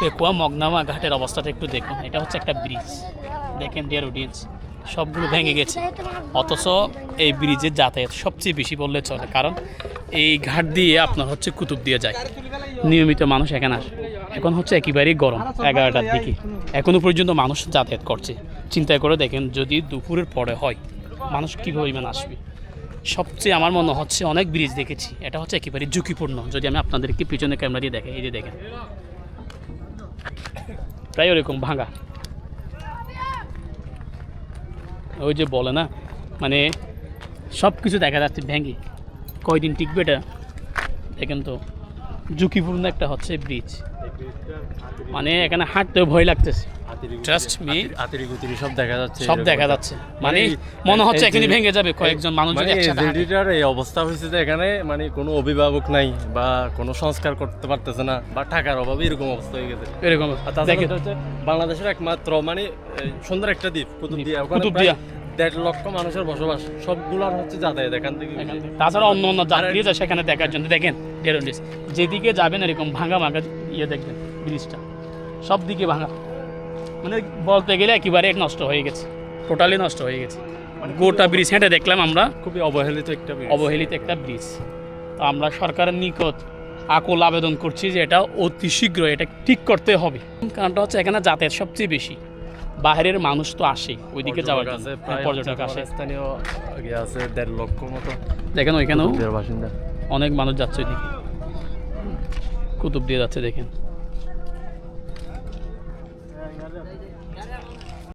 পেকুয়া মগনামা ঘাটের অবস্থাটা একটু দেখুন। এটা হচ্ছে একটা ব্রিজ দেখেন ডিয়ার অডিয়েন্স সবগুলো ভেঙে গেছে। অথচ এই ব্রিজের যাতায়াত সবচেয়ে বেশি বললে চলে, কারণ এই ঘাট দিয়ে আপনার হচ্ছে কুতুব দিয়ে যায়। নিয়মিত মানুষ এখানে আসে। এখন হচ্ছে একেবারেই গরম, এগারোটার দিকে। এখনও পর্যন্ত মানুষ যাতায়াত করছে। চিন্তা করে দেখেন, যদি দুপুরের পরে হয়, মানুষ কী পরিমাণ আসবে? সবচেয়ে আমার মনে হচ্ছে অনেক ব্রিজ দেখেছি। এটা হচ্ছে একেবারে ঝুঁকিপূর্ণ। যদি আমি আপনাদেরকে পিছনে ক্যামেরা দিয়ে দেখে এই যে দেখেন। প্রায় ওরকম ভাঙা। ওই যে বলে না মানে সব কিছু দেখা যাচ্ছে ভেঙে। কয়দিন টিকবে এটা? দেখেন তো, ঝুঁকিপূর্ণ একটা হচ্ছে ব্রিজ মানে এখানে হাঁটতেও ভয় লাগতেছে। Trust me. আতিরি গুতিরি সব দেখা যাচ্ছে সব দেখা যাচ্ছে। মানে মনে হচ্ছে এখানে ভেঙে যাবে কয়েকজন মানুষ যদি মানে একসাথে। জেডিটার এই অবস্থা হয়েছে যে এখানে মানে কোনো অভিভাবক নাই বা কোনো সংস্কার করতে পারতেছে না বা টাকার অভাবে এরকম অবস্থা হয়ে গেছে। এরকম আর তাছাড়া হচ্ছে বাংলাদেশের একমাত্র মানে সুন্দর একটা দ্বীপ কুতুবদিয়া। কুতুবদিয়া। দেড় লক্ষ মানুষের বসবাস। সবগুলার হচ্ছে যাতায়াত এখান থেকে তাছাড়া অন্য অন্য যাত্রী যায় সেখানে দেখার জন্য। দেখেন ডেরোডিস যেদিকে যাবেন এরকম ভাঙা ভাঙা ইয়ে দেখবেন ব্রিজটা সব দিকে ভাঙা। মানে বলতে গেলে একেবারে নষ্ট হয়ে গেছে। টোটালি নষ্ট হয়ে গেছে। গোটা ব্রিজ হেঁটে দেখলাম আমরা। খুবই অবহেলিত একটা অবহেলিত একটা ব্রিজ তো আমরা সরকারের নিকট আকুল আবেদন করছি যে এটা অতি শীঘ্র এটা ঠিক করতে হবে। কারণটা হচ্ছে এখানে যাতায়াত সবচেয়ে বেশি। বাহিরের মানুষ তো আসে ওইদিকে যাওয়ার জন্য। হ্যাঁ, পর্যটক আসে। স্থানীয় ইয়ে আছে দেড় লক্ষ মতো। দেখেন ওইখানেও বাসিন্দা। অনেক মানুষ যাচ্ছে ওইদিকে। কুতুব দিয়ে যাচ্ছে দেখেন।